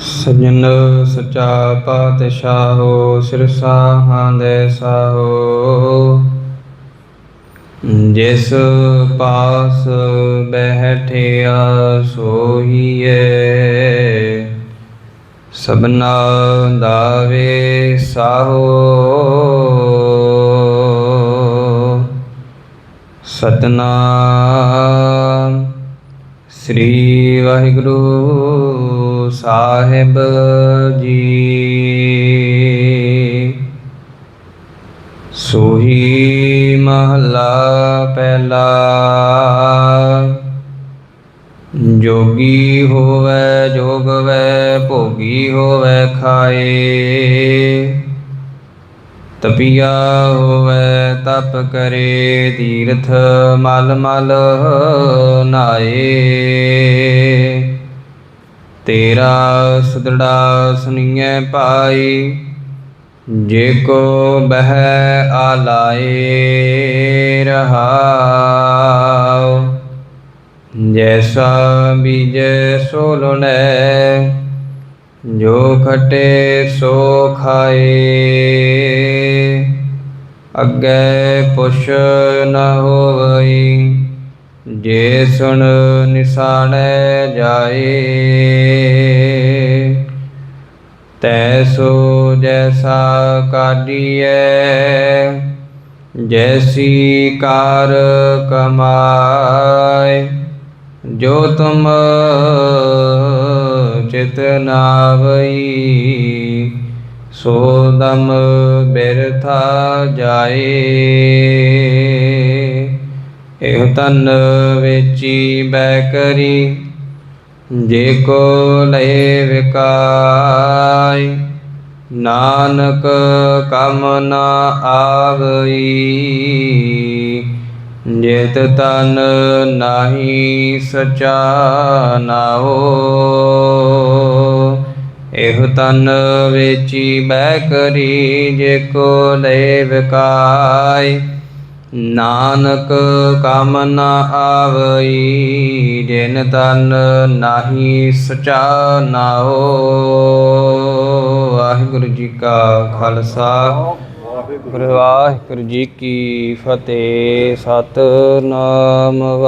ਸਜਣ ਸਚਾ ਪਾਤਸ਼ਾਹੋ ਸਿਰਸਾਹਾਂ ਦੇ ਸਾਹੋ। ਜਿਸ ਪਾਸ ਬਹਿਠਿਆ ਸੋਹੀਏ। ਸਭਨਾ ਦਾ ਵੇ ਸਾਹੋ। ਸਤਨਾਮ ਸ੍ਰੀ ਵਾਹਿਗੁਰੂ। ਸਾਹਿਬ ਜੀ। ਸੋਹੀ ਮਹਲਾ ਪਹਿਲਾ, ਜੋਗੀ ਹੋਵੇ, ਜੋਗਵੇ, ਭੋਗੀ ਹੋਵੇ, ਖਾਏ। ਤਪੀਆ ਹੋਵੇ, ਤਪ ਕਰੇ, ਤੀਰਥ ਮਲ ਮਲ ਨਾਏ। ਤੇਰਾ ਸਦੜਾ ਸੁਣੀਐ ਭਾਈ, ਜੇ ਕੋ ਬਹਿ ਆਲਾਏ ਰਹਾਉ, ਜੈਸਾ ਬੀਜੈ ਸੋ ਲੁਣੈ ਜੋ ਖਟੇ ਸੋ ਖਾਏ। ਅੱਗੇ ਪੁਛ ਨ ਹੋਵਈ ਜੇ ਸੁਣ ਨਿਸਾਣੈ ਜਾਏ, ਤੈ ਸੋ ਜੈਸਾ ਕਾਢੀਐ, ਜੈਸੀ ਕਾਰ ਕਮਾਏ, ਜੋ ਤੁਮ ਚਿਤ ਨਾਵਈ, ਸੋ ਦਮ ਬਿਰਥਾ ਜਾਏ। ਇਹ ਤਨ ਵੇਚੀ ਬੈ ਕਰੀ, ਜੇ ਕੋ ਲਏ ਵਿਕਾਈ, ਨਾਨਕ ਕਮ ਨਾ ਆਵਈ। ਜੇਤ ਤਨ ਨਾਹੀ ਸਚਾ ਨਾਓ ਇਹ ਤਨ ਵੇਚੀ ਬੈ ਕਰੀ, ਜੇ ਕੋ ਲੈ ਵਿਕਾਈ ਨਾਨਕ ਕਮ ਨ ਆਵਈ ਜਿਨ ਤਨ ਨਾਹੀ ਸਚਾ ਨਾਓ ਵਾਹਿਗੁਰੂ ਜੀ ਕਾ ਖਾਲਸਾ। ਗੁਰੂ ਵਾਹਿਗੁਰੂ ਜੀ ਕੀ ਫਤਿਹ। ਸਤਨਾਮ